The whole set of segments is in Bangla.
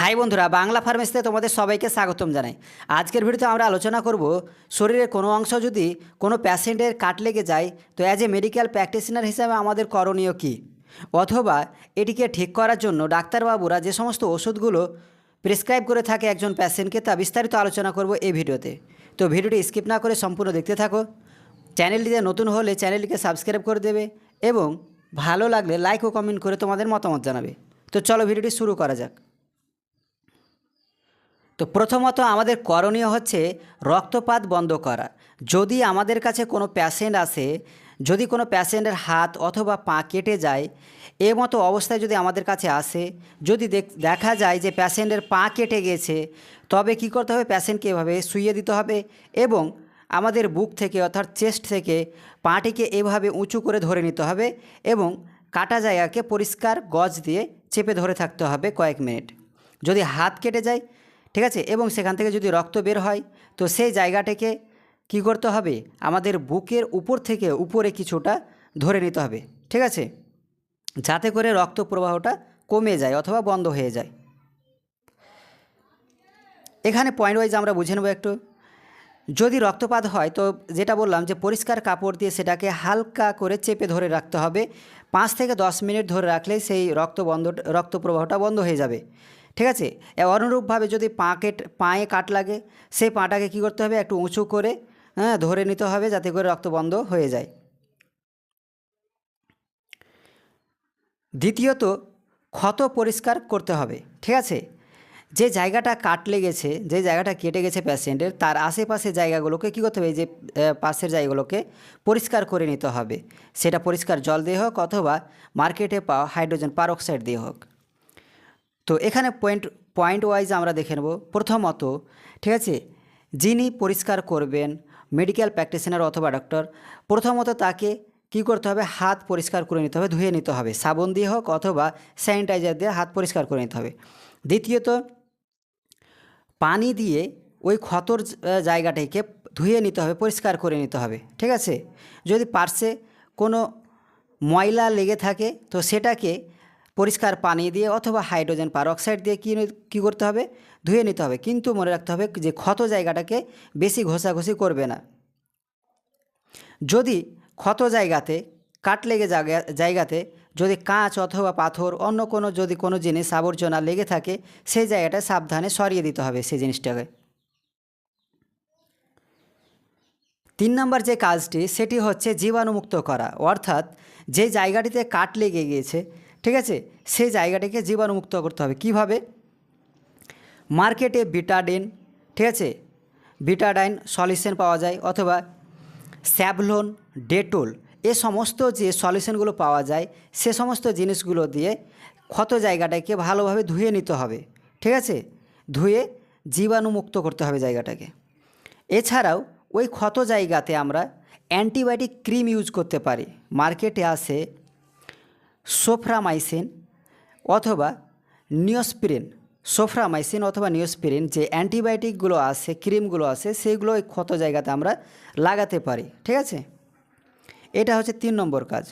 হাই বন্ধুরা, বাংলা ফার্মেসিতে তোমাদের সবাইকে স্বাগতম জানাই। আজকের ভিডিওতে আমরা আলোচনা করব শরীরের কোনো অংশ যদি কোনো প্যাশেন্টের কাট লেগে যায়, তো অ্যাজ এ মেডিকেল প্র্যাকটিশনার হিসাবে আমাদের করণীয় কী? অথবা এটিকে ঠিক করার জন্য ডাক্তারবাবুরা যে সমস্ত ওষুধগুলো প্রেসক্রাইব করে থাকে একজন প্যাশেন্টকে তা বিস্তারিত আলোচনা করব এই ভিডিওতে। তো ভিডিওটি স্কিপ না করে সম্পূর্ণ দেখতে থাকো। চ্যানেলটিতে নতুন হলে চ্যানেলটিকে সাবস্ক্রাইব করে দেবে এবং ভালো লাগলে লাইক ও কমেন্ট করে তোমাদের মতামত জানাবে। তো চলো ভিডিওটি শুরু করা যাক। তো প্রথমত আমাদের করণীয় হচ্ছে রক্তপাত বন্ধ করা। যদি আমাদের কাছে কোনো প্যাশেন্ট আসে, যদি কোনো প্যাশেন্টের হাত অথবা পা কেটে যায়, এ মতো অবস্থায় যদি আমাদের কাছে আসে, যদি দেখ- যায় যে প্যাশেন্টের পা কেটে গেছে, তবে কি করতে হবে? প্যাশেন্টকে এভাবে শুইয়ে দিতে হবে এবং আমাদের বুক থেকে অর্থাৎ চেস্ট থেকে পাটিকে এভাবে উঁচু করে ধরে নিতে হবে এবং কাটা জায়গাকে পরিষ্কার গজ দিয়ে চেপে ধরে থাকতে হবে কয়েক মিনিট। যদি হাত কেটে যায় ঠিক আছে? এবং সেখান থেকে যদি রক্ত বের হয়, তো সেই জায়গাটাকে কি করতে হবে? আমাদের বুকের উপর থেকে উপরে কিছুটা ধরে নিতে হবে, ঠিক আছে? যাতে করে রক্ত প্রবাহটা কমে যায় অথবা বন্ধ হয়ে যায়। এখানে পয়েন্ট ওয়াইজ আমরা বুঝে নেব একটু। যদি রক্তপাত হয়, তো যেটা বললাম যে পরিষ্কার কাপড় দিয়ে সেটাকে হালকা করে চেপে ধরে রাখতে হবে। পাঁচ থেকে দশ মিনিট ধরে রাখলে সেই রক্ত বন্ধ, রক্ত প্রবাহটা বন্ধ হয়ে যাবে। ঠিক আছে? অনুরূপভাবে যদি পা কেট পায়ে কাট লাগে সেই পাটাকে কী করতে হবে? একটু উঁচু করে হ্যাঁ ধরে নিতে হবে যাতে করে রক্ত বন্ধ হয়ে যায়। দ্বিতীয়ত, ক্ষত পরিষ্কার করতে হবে, ঠিক আছে? যে জায়গাটা কাট লেগেছে, যে জায়গাটা কেটে গেছে প্যাশেন্টের তার আশেপাশে জায়গাগুলোকে কী করতে হবে? যে পাশের জায়গাগুলোকে পরিষ্কার করে নিতে হবে। সেটা পরিষ্কার জল দিয়ে হোক অথবা মার্কেটে পাওয়া হাইড্রোজেন পারঅক্সাইড দিয়ে হোক। তো এখানে পয়েন্ট পয়েন্ট ওয়াইজ আমরা দেখে নেব। প্রথমত, ঠিক আছে? যিনি পরিষ্কার করবেন মেডিকেল প্র্যাকটিশনার অথবা ডক্টর প্রথমত তাকে কি করতে হবে? হাত পরিষ্কার করে নিতে হবে, ধুয়ে নিতে হবে। সাবন দিয়ে হোক অথবা স্যানিটাইজার দিয়ে হাত পরিষ্কার করে নিতে হবে। দ্বিতীয়ত, পানি দিয়ে ওই ক্ষতর জায়গাটাকে ধুয়ে নিতে হবে, পরিষ্কার করে নিতে হবে, ঠিক আছে? যদি পার্শ্বে কোনো ময়লা লেগে থাকে, তো সেটাকে পরিষ্কার পানি দিয়ে অথবা হাইড্রোজেন পারঅক্সাইড দিয়ে কী কী করতে হবে? ধুয়ে নিতে হবে। কিন্তু মনে রাখতে হবে যে ক্ষত জায়গাটাকে বেশি ঘষাঘষি করবে না। যদি ক্ষত জায়গাতে কাট লেগে জায়গা জায়গাতে যদি কাঁচ অথবা পাথর অন্য কোনো যদি কোনো জিনিস আবর্জনা লেগে থাকে, সেই জায়গাটা সাবধানে সরিয়ে দিতে হবে সেই জিনিসটাকে। তিন নম্বর যে কাজটি, সেটি হচ্ছে জীবাণুমুক্ত করা। অর্থাৎ যে জায়গাটিতে কাট লেগে গিয়েছে ঠিক আছে? সেই জায়গাটিকে জীবাণুমুক্ত করতে হবে। কীভাবে? মার্কেটে বিটাডিন, ঠিক আছে? বিটাডাইন সলিউশন পাওয়া যায় অথবা স্যাভলন, ডেটল, এ সমস্ত যে সলিউশনগুলো পাওয়া যায়, সে সমস্ত জিনিসগুলো দিয়ে ক্ষত জায়গাটাকে ভালোভাবে ধুয়ে নিতে হবে। ঠিক আছে? ধুয়ে জীবাণুমুক্ত করতে হবে জায়গাটাকে। এছাড়াও ওই ক্ষত জায়গাতে আমরা অ্যান্টিবায়োটিক ক্রিম ইউজ করতে পারি। মার্কেটে আসে সোফ্রামাইসিন অথবা নিওস্পিরিন, সোফ্রামাইসিন অথবা নিওস্পিরিন যে অ্যান্টিবায়োটিকগুলো আছে, ক্রিমগুলো আছে সেইগুলো ওই ক্ষত জায়গাতে আমরা লাগাতে পারি, ঠিক আছে? এটা হচ্ছে তিন নম্বর কাজ।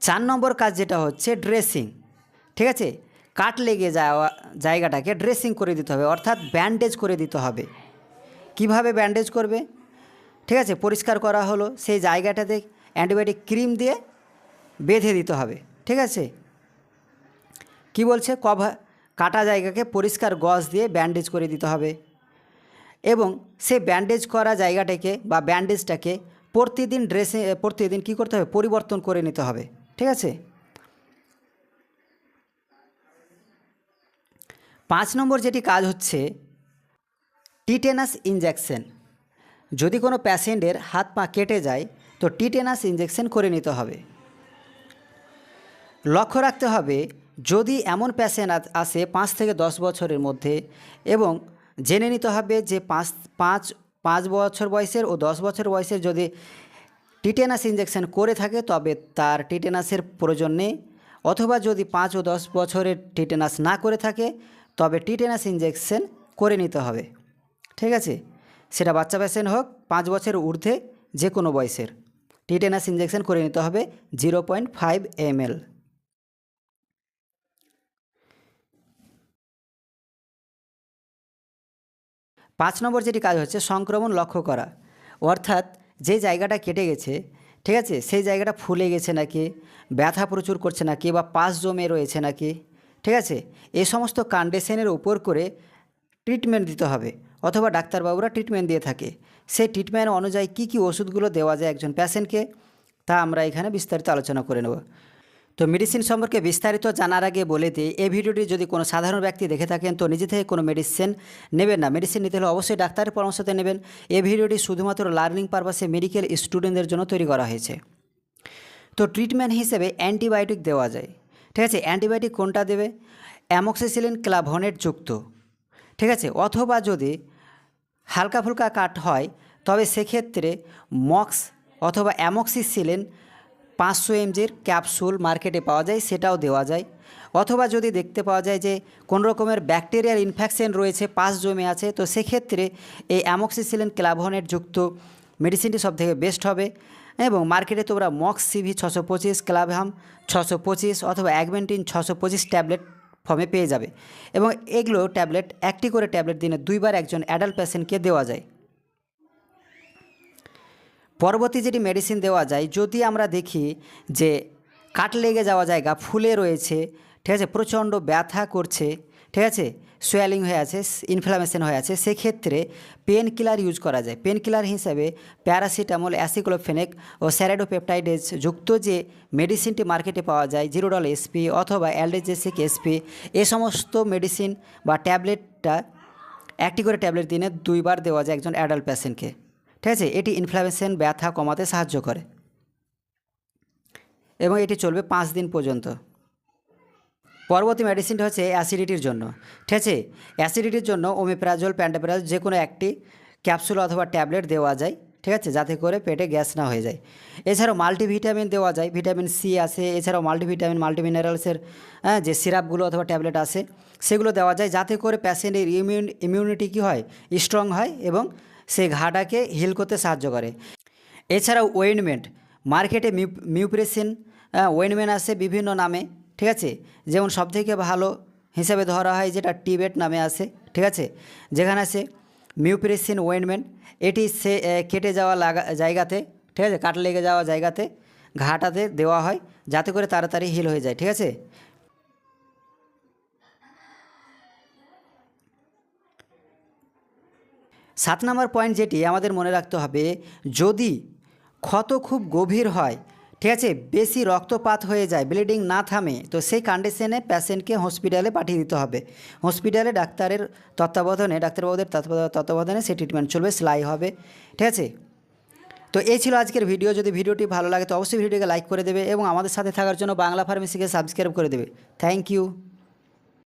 চার নম্বর কাজ যেটা হচ্ছে ড্রেসিং, ঠিক আছে? কাট লেগে যাওয়া জায়গাটাকে ড্রেসিং করে দিতে হবে, অর্থাৎ ব্যান্ডেজ করে দিতে হবে। কীভাবে ব্যান্ডেজ করবে? ঠিক আছে, পরিষ্কার করা হলো, সেই জায়গাটাতে অ্যান্টিবায়োটিক ক্রিম দিয়ে বেঁধে দিতে হবে, ঠিক আছে? কি বলছে? কভার কাটা জায়গাকে পরিষ্কার গজ দিয়ে ব্যান্ডেজ করে দিতে হবে। এবং সে ব্যান্ডেজ করা জায়গাটাকে বা ব্যান্ডেজটাকে প্রতিদিন ড্রেসে প্রতিদিন কি করতে হবে? পরিবর্তন করে নিতে হবে, ঠিক আছে? পাঁচ নম্বর যেটি কাজ হচ্ছে, টিটেনাস ইঞ্জেকশন যদি কোনো প্যাশেন্টের হাত পা কেটে যায়, তো টিটেনাস ইঞ্জেকশন করে নিতে হবে। লক্ষ্য রাখতে হবে, যদি এমন প্যাশেন্ট আসে পাঁচ থেকে দশ বছরের মধ্যে এবং জেনে নিতে হবে যে পাঁচ পাঁচ পাঁচ বছর বয়সের ও দশ বছর বয়সের যদি টিটেনাস ইঞ্জেকশন করে থাকে, তবে তার টিটেনাসের প্রয়োজন নেই। অথবা যদি পাঁচ ও দশ বছরের টিটেনাস না করে থাকে, তবে টিটেনাস ইঞ্জেকশন করে নিতে হবে। ঠিক আছে? সেটা বাচ্চা পেশেন্ট হোক, পাঁচ বছর ঊর্ধ্বে যে কোনো বয়সের। টিটেনাস ইঞ্জেকশন করে নিতে হবে জিরো পয়েন্ট ফাইভ এম পাঁচ নম্বর যেটি কাজ হচ্ছে সংক্রমণ লক্ষ্য করা। অর্থাৎ যে জায়গাটা কেটে গেছে, ঠিক আছে? সেই জায়গাটা ফুলে গেছে নাকি? ব্যথা প্রচুর করছে নাকি? বা পাশ জমে রয়েছে নাকি? ঠিক আছে? এই সমস্ত কন্ডিশনের উপর করে ট্রিটমেন্ট দিতে হবে। অথবা ডাক্তারবাবুরা ট্রিটমেন্ট দিয়ে থাকে। সেই ট্রিটমেন্ট অনুযায়ী কী কী ওষুধগুলো দেওয়া যায় একজন পেশেন্টকে তা আমরা এখানে বিস্তারিত আলোচনা করে নেব। তো মেডিসিন সম্পর্কে বিস্তারিত জানার আগে বলে দিই, এই ভিডিওটি যদি কোনো সাধারণ ব্যক্তি দেখে থাকেন, তো নিজে থেকে কোনো মেডিসিন নেবেন না। মেডিসিন নিতে হলে অবশ্যই ডাক্তারের পরামর্শতে নেবেন। এই ভিডিওটি শুধুমাত্র লার্নিং পারপাসে মেডিকেল স্টুডেন্টদের জন্য তৈরি করা হয়েছে। তো ট্রিটমেন্ট হিসেবে অ্যান্টিবায়োটিক দেওয়া যায়। ঠিক আছে? অ্যান্টিবায়োটিক কোনটা দেবে? অ্যামক্সিসিলিন ক্লাভনেট যুক্ত। ঠিক আছে? অথবা যদি হালকা ফুলকা কাট হয়, তবে সেক্ষেত্রে মক্স অথবা অ্যামক্সিসিলিন পাঁচশো এমজির ক্যাপসুল মার্কেটে পাওয়া যায়, সেটাও দেওয়া যায়। অথবা যদি দেখতে পাওয়া যায় যে কোন রকমের ব্যাকটেরিয়াল ইনফেকশন রয়েছে পাস জমে আছে, তো সেক্ষেত্রে এই অ্যামক্সিসিলিন ক্লাভনেট যুক্ত মেডিসিনটি সব থেকে বেস্ট হবে। এবং মার্কেটে তোমরা মক্স সিভি ছশো পঁচিশ ক্লাভহাম ছশো পঁচিশ অথবা অ্যাগমেন্টিন ছশো পঁচিশ ট্যাবলেট ফর্মে পেয়ে যাবে। এবং এগুলো ট্যাবলেট, একটি করে ট্যাবলেট দিনে দুইবার একজন অ্যাডাল্ট পেশেন্টকে দেওয়া যায়। পরবর্তী যেটি মেডিসিন দেওয়া যায়, যদি আমরা দেখি যে কাট লেগে যাওয়া জায়গা, ফুলে রয়েছে, ঠিক আছে, প্রচণ্ড ব্যথা করছে, ঠিক আছে সোয়ালিং হয়ে আছে ইনফ্লামেশন হয়ে আছে, সেক্ষেত্রে পেন কিলার ইউজ করা যায়। পেন কিলার হিসাবে প্যারাসিটামল অ্যাসিক্লোফেনেক ও স্যারাডোপেপটাইডেজ যুক্ত যে মেডিসিনটি মার্কেটে পাওয়া যায় জিরোডল এসপি অথবা অ্যালডেজেসিক এসপি এ সমস্ত মেডিসিন বা ট্যাবলেটটা একটি করে ট্যাবলেট দিনে দুইবার দেওয়া যায় একজন অ্যাডাল্ট পেশেন্টকে ঠিক আছে? এটি ইনফ্লামেশন ব্যথা কমাতে সাহায্য করে। এবং এটি চলবে পাঁচ দিন পর্যন্ত। পরবর্তী মেডিসিনটা হচ্ছে অ্যাসিডিটির জন্য। ঠিক আছে? অ্যাসিডিটির জন্য ওমিপ্রাজল প্যান্ডাপ্রাজল যে কোনো একটি ক্যাপসুল অথবা ট্যাবলেট দেওয়া যায়। ঠিক আছে? যাতে করে পেটে গ্যাস না হয়ে যায়। এছাড়াও মাল্টিভিটামিন দেওয়া যায়। ভিটামিন সি আছে। এছাড়াও মাল্টিভিটামিন মাল্টিমিনারেলসের হ্যাঁ যে সিরাপগুলো অথবা ট্যাবলেট আছে, সেগুলো দেওয়া যায়। যাতে করে প্যাশেন্টের ইমিউন ইমিউনিটি কী হয়? স্ট্রং হয় এবং সেই ঘাটাকে হিল করতে সাহায্য করে। এছাড়াও ওয়েনমেন্ট, মার্কেটে মিউ মিউপ্রেসিন ওয়েনমেন্ট আসে বিভিন্ন নামে, ঠিক আছে? যেমন সবথেকে ভালো হিসাবে ধরা হয় যেটা টিবেট নামে আসে ঠিক আছে? যেখানে আছে মিউপ্রেসিন ওয়েনমেন্ট, এটি সে কেটে যাওয়া লাগা, জায়গাতে, ঠিক আছে? কাট লেগে যাওয়া জায়গাতে, ঘাটাতে দেওয়া হয়, যাতে করে তাড়াতাড়ি হিল হয়ে যায়, ঠিক আছে? সাত নম্বর পয়েন্ট যেটি আমাদের মনে রাখতে হবে, যদি ক্ষত খুব গভীর হয়, ঠিক আছে, বেশি রক্তপাত হয়ে যায় ব্লিডিং না থামে, তো সেই কন্ডিশনে পেশেন্টকে হসপিটালে পাঠিয়ে দিতে হবে। হসপিটালে ডাক্তারের তত্ত্বাবধানে, ডাক্তারবাবুদের তত্ত্বাব- তত্ত্বাবধানে সেই ট্রিটমেন্ট চলবে, সেলাই হবে, ঠিক আছে? তো এই ছিল আজকের ভিডিও, যদি ভিডিওটি ভালো লাগে তো অবশ্যই ভিডিওটিকে লাইক করে দেবে এবং আমাদের সাথে থাকার জন্য বাংলা ফার্মেসিকে সাবস্ক্রাইব করে দেবে। Thank you